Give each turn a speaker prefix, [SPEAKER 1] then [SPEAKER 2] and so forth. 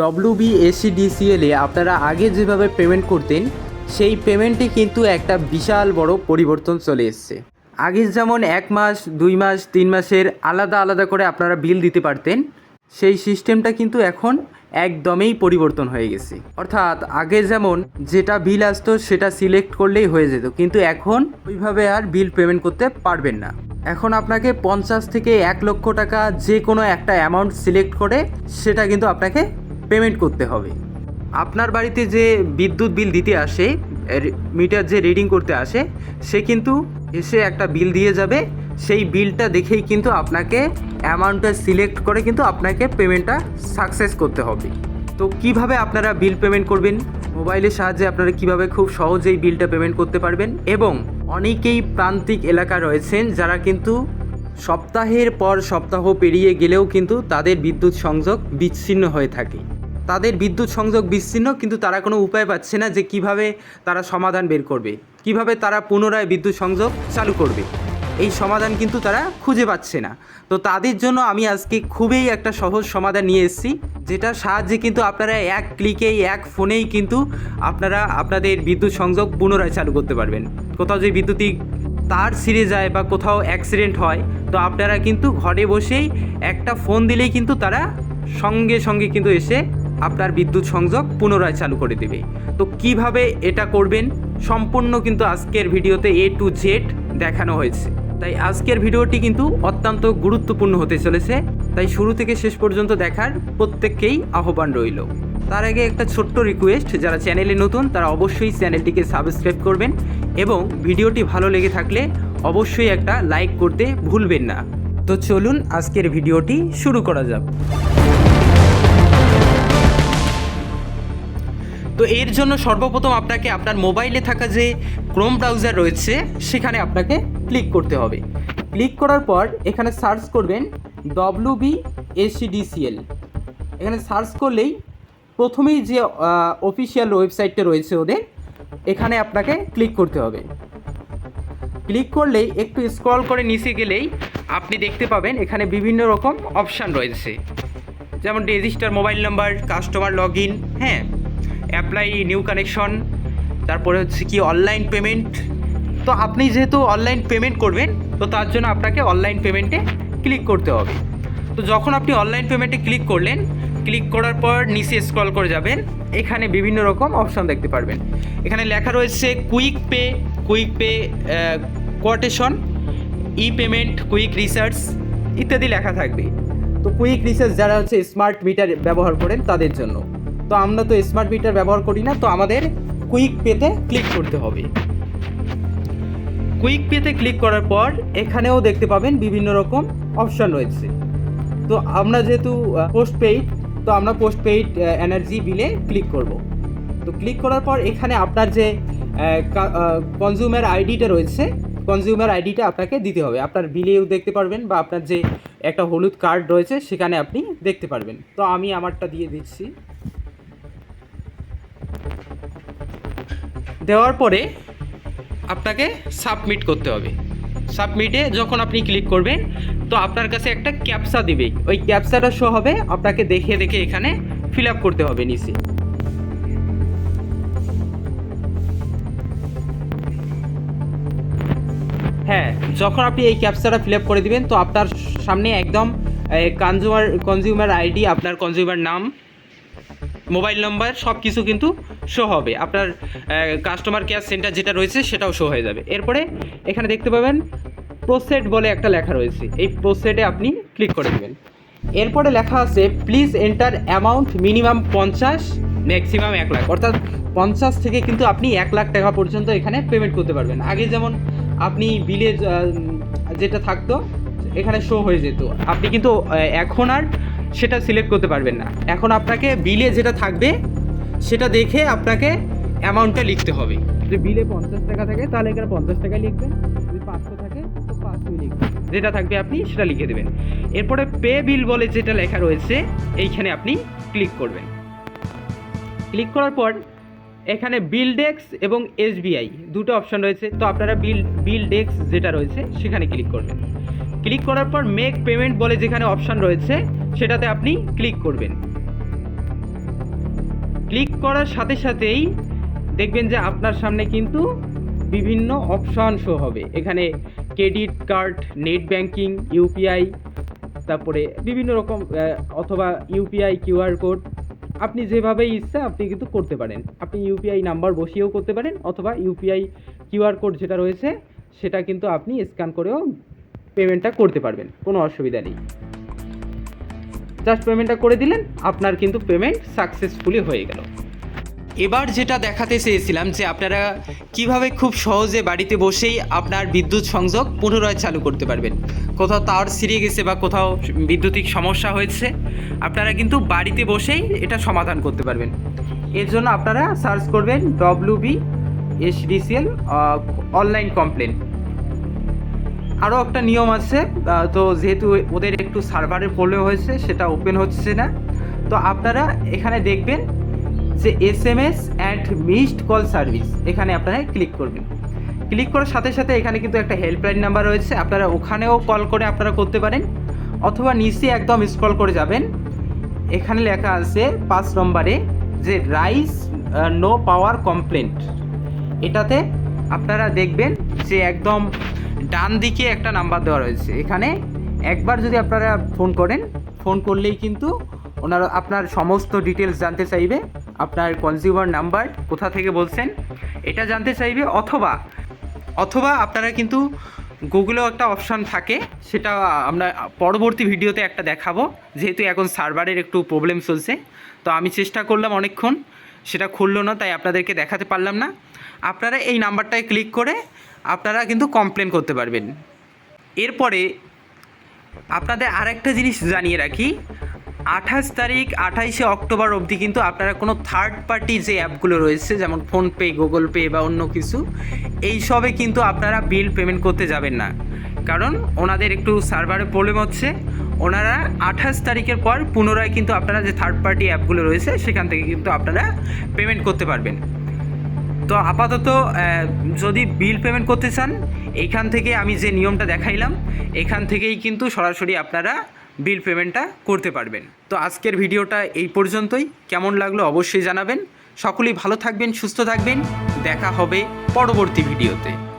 [SPEAKER 1] W B এসিডিসিএলে আপনারা আগে যেভাবে পেমেন্ট করতেন, সেই পেমেন্টে কিন্তু একটা বিশাল বড় পরিবর্তন চলে এসছে। আগে যেমন এক মাস, দুই মাস, তিন মাসের আলাদা আলাদা করে আপনারা বিল দিতে পারতেন, সেই সিস্টেমটা কিন্তু এখন একদমই পরিবর্তন হয়ে গেছে। অর্থাৎ আগে যেমন যেটা বিল আসতো, সেটা সিলেক্ট করলেই হয়ে যেত, কিন্তু এখন ওইভাবে আর বিল পেমেন্ট করতে পারবেন না। এখন আপনাকে পঞ্চাশ থেকে এক লক্ষ টাকা যে কোনো একটা অ্যামাউন্ট সিলেক্ট করে, সেটা কিন্তু আপনাকে পেমেন্ট করতে হবে। আপনার বাড়িতে যে বিদ্যুৎ বিল দিতে আসে মিটার যে রিডিং করতে আসে, সে কিন্তু এসে একটা বিল দিয়ে যাবে। সেই বিলটা দেখেই কিন্তু আপনাকে অ্যামাউন্টটা সিলেক্ট করে কিন্তু আপনাকে পেমেন্টটা সাকসেস করতে হবে। তো কীভাবে আপনারা বিল পেমেন্ট করবেন? মোবাইলের সাহায্যে আপনারা কীভাবে খুব সহজেই বিলটা পেমেন্ট করতে পারবেন? এবং অনেকেই প্রান্তিক এলাকা রয়েছেন যারা কিন্তু সপ্তাহের পর সপ্তাহ পেরিয়ে গেলেও কিন্তু তাদের বিদ্যুৎ সংযোগ বিচ্ছিন্ন হয়ে থাকে। তাদের বিদ্যুৎ সংযোগ বিচ্ছিন্ন, কিন্তু তারা কোনো উপায় পাচ্ছে না যে কীভাবে তারা সমাধান বের করবে, কীভাবে তারা পুনরায় বিদ্যুৎ সংযোগ চালু করবে। এই সমাধান কিন্তু তারা খুঁজে পাচ্ছে না। তো তাদের জন্য আমি আজকে খুবই একটা সহজ সমাধান নিয়ে এসেছি, যেটার সাহায্যে কিন্তু আপনারা এক ক্লিকেই, এক ফোনেই কিন্তু আপনারা আপনাদের বিদ্যুৎ সংযোগ পুনরায় চালু করতে পারবেন। কোথাও যে বিদ্যুতিক তার ছিঁড়ে যায় বা কোথাও অ্যাক্সিডেন্ট হয়, তো আপনারা কিন্তু ঘরে বসেই একটা ফোন দিলেই কিন্তু তারা সঙ্গে সঙ্গে কিন্তু এসে আপনার বিদ্যুৎ সংযোগ পুনরায় চালু করে দেবে। তো কীভাবে এটা করবেন? সম্পূর্ণ কিন্তু আজকের ভিডিওতে এ টু জেড দেখানো হয়েছে। তাই আজকের ভিডিওটি কিন্তু অত্যন্ত গুরুত্বপূর্ণ হতে চলেছে। তাই শুরু থেকে শেষ পর্যন্ত দেখার প্রত্যেককেই আহ্বান রইল। তার আগে একটা ছোট্ট রিকোয়েস্ট যারা চ্যানেলে নতুন, তারা অবশ্যই চ্যানেলটিকে সাবস্ক্রাইব করবেন এবং ভিডিওটি ভালো লেগে থাকলে অবশ্যই একটা লাইক করতে ভুলবেন না। তো চলুন আজকের ভিডিওটি শুরু করা যাক। তো এর জন্য সর্বপ্রথম আপনাকে আপনার মোবাইলে থাকা যে ক্রোম ব্রাউজার রয়েছে, সেখানে আপনাকে ক্লিক করতে হবে। ক্লিক করার পর এখানে সার্চ করবেন ডব্লিউ বি এসিডিসিএল এখানে সার্চ করলেই প্রথমেই যে অফিসিয়াল ওয়েবসাইটটা রয়েছে ওদের, এখানে আপনাকে ক্লিক করতে হবে। ক্লিক করলেই একটু স্ক্রল করে নিচে গেলেই আপনি দেখতে পাবেন এখানে বিভিন্ন রকম অপশান রয়েছে। যেমন register mobile number customer log in হ্যাঁ। অ্যাপ্লাই নিউ কানেকশন তারপরে হচ্ছে কি অনলাইন পেমেন্ট তো আপনি যেহেতু অনলাইন পেমেন্ট করবেন, তো তার জন্য আপনাকে অনলাইন পেমেন্টে ক্লিক করতে হবে। তো যখন আপনি অনলাইন পেমেন্টে ক্লিক করলেন ক্লিক করার পর নিচে স্ক্রল করে যাবেন, এখানে বিভিন্ন রকম অপশন দেখতে পারবেন। এখানে লেখা রয়েছে quick pay quick pay quotation e payment quick research ইত্যাদি লেখা থাকবে। তো কুইক রিসার্চ যারা হচ্ছে স্মার্ট মিটার ব্যবহার করেন তাদের জন্য। তো আমরা তো স্মার্ট মিটার ব্যবহার করি না, তো আমাদের কুইক পেতে ক্লিক করতে হবে। কুইক পেতে ক্লিক করার পর এখানেও দেখতে পাবেন বিভিন্ন রকম অপশন রয়েছে। তো আমরা যেহেতু পোস্ট পেইড তো আমরা পোস্ট পেইড এনার্জি বিলে ক্লিক করব। তো ক্লিক করার পর এখানে আপনার যে কনজিউমার আইডিটা রয়েছে কনজিউমার আইডিটা আপনাকে দিতে হবে। আপনার বিলেও দেখতে পারবেন বা আপনার যে একটা হলুদ কার্ড রয়েছে, সেখানে আপনি দেখতে পারবেন। তো আমি আমারটা দিয়ে দিচ্ছি। দেওয়ার পরে আপনাকে সাবমিট করতে হবে। সাবমিটে যখন আপনি ক্লিক করবেন, তো আপনার কাছে একটা ক্যাপসা দিবে। ওই ক্যাপসাটা শো হবে, আপনাকে দেখে দেখে এখানে ফিল আপ করতে হবে নিচে। হ্যাঁ যখন আপনি এই ক্যাপসাটা ফিল আপ করে দিবেন, তো আপনার সামনে একদম কনজিউমার কনজিউমার আইডি আপনার কনজিউমার নাম মোবাইল নাম্বার সব কিছু কিন্তু শো হবে। আপনার কাস্টমার কেয়ার সেন্টার যেটা রয়েছে সেটাও শো হয়ে যাবে। এরপরে এখানে দেখতে পাবেন প্রোসেড বলে একটা লেখা রয়েছে। এই প্রোসেডে আপনি ক্লিক করে দেবেন। এরপরে লেখা আছে প্লিজ এন্টার অ্যামাউন্ট মিনিমাম পঞ্চাশ ম্যাক্সিমাম এক লাখ। অর্থাৎ পঞ্চাশ থেকে কিন্তু আপনি এক লাখ টাকা পর্যন্ত এখানে পেমেন্ট করতে পারবেন। আগে যেমন আপনি বিলে যেটা থাকতো, এখানে শো হয়ে যেত। আপনি কিন্তু এখন আর সেটা সিলেক্ট করতে পারবেন না। এখন আপনাকে বিলে যেটা থাকবে সেটা দেখে আপনাকে অ্যামাউন্টটা লিখতে হবে। যদি বিলে পঞ্চাশ টাকা থাকে তাহলে এখানে পঞ্চাশ টাকা লিখবেন। যদি পাঁচশো থাকে তো পাঁচশোই লিখবেন। যেটা থাকবে আপনি সেটা লিখে দেবেন। এরপরে পে বিল বলে যেটা লেখা রয়েছে এইখানে আপনি ক্লিক করবেন। ক্লিক করার পর এখানে বিল ডেক্স এবং এসবিআই দুটো অপশন রয়েছে। তো আপনারা বিল বিল ডেক্স যেটা রয়েছে সেখানে ক্লিক করবেন। ক্লিক করার পর মেক পেমেন্ট বলে যেখানে অপশন রয়েছে সেটাতে আপনি ক্লিক করবেন। ক্লিক করার সাথে সাথেই দেখবেন যে আপনার সামনে কিন্তু বিভিন্ন অপশন শো হবে। এখানে credit card, net banking, UPI, তারপরে বিভিন্ন রকম অথবা ইউপিআই, কিউআর কোড। আপনি যেভাবে ইচ্ছা আপনি কিন্তু করতে পারেন। আপনি ইউপিআই নাম্বার বসিয়েও করতে পারেন অথবা ইউপিআই, কিউআর কোড যেটা রয়েছে, সেটা কিন্তু আপনি স্ক্যান করেও পেমেন্টটা করতে পারবেন। কোনো অসুবিধা নেই। জাস্ট পেমেন্টটা করে দিলেন, আপনার কিন্তু পেমেন্ট সাকসেসফুলি হয়ে গেল। এবার যেটা দেখাতে চেয়েছিলাম যে আপনারা কীভাবে খুব সহজে বাড়িতে বসেই আপনার বিদ্যুৎ সংযোগ পুনরায় চালু করতে পারবেন। কোথাও তার ছিঁড়ে গেছে বা কোথাও বিদ্যুতিক সমস্যা হয়েছে, আপনারা কিন্তু বাড়িতে বসেই এটা সমাধান করতে পারবেন। এর জন্য আপনারা সার্চ করবেন W B SDCL online complain আরও একটা নিয়ম আছে তো যেহেতু ওদের একটু সার্ভারের প্রবলেম হয়েছে, সেটা ওপেন হচ্ছে না। তো আপনারা এখানে দেখবেন যে S M S and missed call service এখানে আপনারা ক্লিক করবেন। ক্লিক করার সাথে সাথে এখানে কিন্তু একটা হেল্পলাইন নাম্বার রয়েছে, আপনারা ওখানেও কল করে আপনারা করতে পারেন, অথবা নিচে একদম স্ক্রল করে যাবেন। এখানে লেখা আছে পাঁচ নম্বরে যে রাইস নো পাওয়ার কমপ্লেন্ট এটাতে আপনারা দেখবেন যে একদম ডান দিকে একটা নাম্বার দেওয়া রয়েছে। এখানে একবার যদি আপনারা ফোন করেন, ফোন করলেই কিন্তু ওনারা আপনার সমস্ত ডিটেলস জানতে চাইবে, আপনার কনজিউমার নাম্বার কোথা থেকে বলছেন, এটা জানতে চাইবে, অথবা অথবা আপনারা কিন্তু গুগলেও একটা অপশান থাকে, সেটা আমরা পরবর্তী ভিডিওতে একটা দেখাবো, যেহেতু এখন সার্ভারের একটু প্রবলেম চলছে। তো আমি চেষ্টা করলাম অনেকক্ষণ সেটা খুললো না, তাই আপনাদেরকে দেখাতে পারলাম না। আপনারা এই নাম্বারটায় ক্লিক করে আপনারা কিন্তু কমপ্লেন করতে পারবেন। এরপরে আপনাদের আরেকটা জিনিস জানিয়ে রাখি, আঠাশ তারিখ আঠাইশে অক্টোবর অবধি কিন্তু আপনারা কোনো থার্ড পার্টি যে অ্যাপগুলো রয়েছে, যেমন ফোনপে, গুগল পে বা অন্য কিছু, এই সবে কিন্তু আপনারা বিল পেমেন্ট করতে যাবেন না। কারণ ওনাদের একটু সার্ভারে প্রবলেম হচ্ছে। ওনারা আঠাশ তারিখের পর পুনরায় কিন্তু আপনারা যে থার্ড পার্টি অ্যাপগুলো রয়েছে, সেখান থেকে কিন্তু আপনারা পেমেন্ট করতে পারবেন। তো আপাতত যদি বিল পেমেন্ট করতে চান এইখান থেকে আমি যে নিয়মটা দেখাইলাম, এখান থেকেই কিন্তু সরাসরি আপনারা বিল পেমেন্টটা করতে পারবেন। তো আজকের ভিডিওটা এই পর্যন্তই। কেমন লাগল অবশ্যই জানাবেন। সকলেই ভালো থাকবেন, সুস্থ থাকবেন। দেখা হবে পরবর্তী ভিডিওতে।